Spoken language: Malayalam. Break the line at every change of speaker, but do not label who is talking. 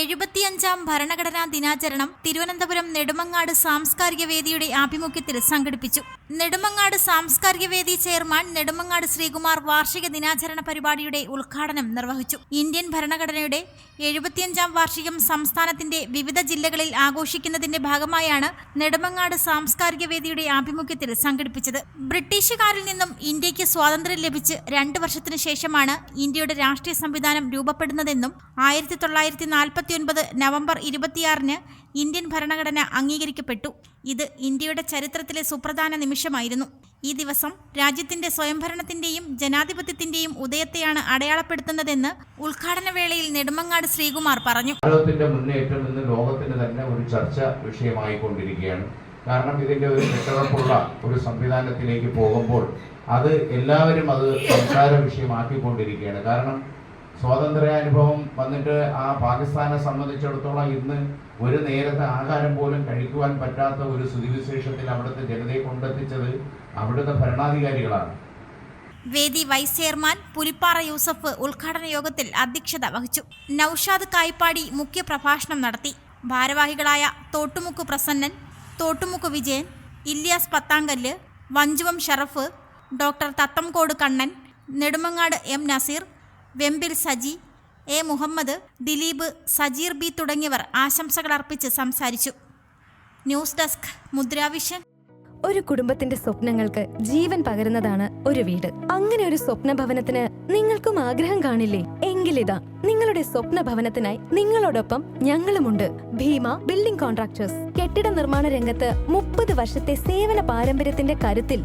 എഴുപത്തിയഞ്ചാം ഭരണഘടനാ ദിനാചരണം തിരുവനന്തപുരം നെടുമങ്ങാട് സാംസ്കാരിക വേദിയുടെ ആഭിമുഖ്യത്തിൽ സംഘടിപ്പിച്ചു. നെടുമങ്ങാട് സാംസ്കാരിക വേദി ചെയർമാൻ നെടുമങ്ങാട് ശ്രീകുമാർ വാർഷിക ദിനാചരണ പരിപാടിയുടെ ഉദ്ഘാടനം നിർവഹിച്ചു. ഇന്ത്യൻ ഭരണഘടനയുടെ എഴുപത്തിയഞ്ചാം വാർഷികം സംസ്ഥാനത്തിന്റെ വിവിധ ജില്ലകളിൽ ആഘോഷിക്കുന്നതിന്റെ ഭാഗമായാണ് നെടുമങ്ങാട് സാംസ്കാരിക വേദിയുടെ ആഭിമുഖ്യത്തിൽ സംഘടിപ്പിച്ചത്. ബ്രിട്ടീഷുകാരിൽ നിന്നും ഇന്ത്യയ്ക്ക് സ്വാതന്ത്ര്യം ലഭിച്ച് രണ്ടു വർഷത്തിനു ശേഷമാണ് ഇന്ത്യയുടെ രാഷ്ട്രീയ സംവിധാനം രൂപപ്പെടുന്നതെന്നും ആയിരത്തി തൊള്ളായിരത്തി നാൽപ്പത്തി ഒൻപത് നവംബർ ഇരുപത്തിയാറിന് ഇന്ത്യൻ ഭരണഘടന അംഗീകരിക്കപ്പെട്ടു. ഇത് ഇന്ത്യയുടെ ചരിത്രത്തിലെ സുപ്രധാന നിമിഷമായിരുന്നു. ഈ ദിവസം രാജ്യത്തിന്റെ സ്വയംഭരണത്തിന്റെയും ജനാധിപത്യത്തിന്റെയും ഉദയത്തെയാണ് അടയാളപ്പെടുത്തുന്നതെന്ന് ഉദ്ഘാടന വേളയിൽ നെടുമങ്ങാട് ശ്രീകുമാർ പറഞ്ഞു.
മുന്നേറ്റം ഇന്ന് ലോകത്തിന് തന്നെ ഒരു ചർച്ച വിഷയമായി കൊണ്ടിരിക്കുകയാണ് കാരണം ഇതിന്റെ ഒരു കെട്ടിടപ്പുള്ള ഒരു സംവിധാനത്തിലേക്ക് പോകുമ്പോൾ അത് എല്ലാവരും അത് സംസാര വിഷയമാക്കിക്കൊണ്ടിരിക്കുകയാണ്. കാരണം സ്വാതന്ത്ര്യാനുഭവം വന്നിട്ട് ആ പാകിസ്ഥാനെ സംബന്ധിച്ചിടത്തോളം ഇന്ന് ഒരു നേരത്തെ ആഹാരം പോലും കഴിക്കുവാൻ പറ്റാത്ത ഒരു സ്ഥിതിവിശേഷത്തിൽ അവിടുത്തെ ജനതയെ കൊണ്ടെത്തിച്ചത് അവിടുത്തെ ഭരണാധികാരികളാണ്.
വേദി വൈസ് ചെയർമാൻ പുലിപ്പാറ യൂസഫ് ഉദ്ഘാടന യോഗത്തിൽ അധ്യക്ഷത വഹിച്ചു. നൌഷാദ് കായ്പാടി മുഖ്യപ്രഭാഷണം നടത്തി. ഭാരവാഹികളായ Thottumukku Prasannan Thottumukku Vijayan Ilyas Pathamkallu Vanchuvam Sharaf doctor Thathamkode Kannan Nedumangad M Naseer Vembil Saji A Muhammad Dileep Sajeer B തുടങ്ങിയവർ ആശംസകൾ അർപ്പിച്ച് സംസാരിച്ചു. News desk Mudravision.
ഒരു കുടുംബത്തിന്റെ സ്വപ്നങ്ങൾക്ക് ജീവൻ പകരുന്നതാണ് ഒരു വീട്. അങ്ങനെ ഒരു സ്വപ്ന ഭവനത്തിന് നിങ്ങൾക്കും ആഗ്രഹം കാണില്ലേ? എങ്കിലിതാ നിങ്ങളുടെ സ്വപ്ന ഭവനത്തിനായി നിങ്ങളോടൊപ്പം ഞങ്ങളുമുണ്ട്. Bhima building contractors. കെട്ടിട നിർമ്മാണ രംഗത്ത് മുപ്പത് വർഷത്തെ സേവന പാരമ്പര്യത്തിന്റെ കരുത്തിൽ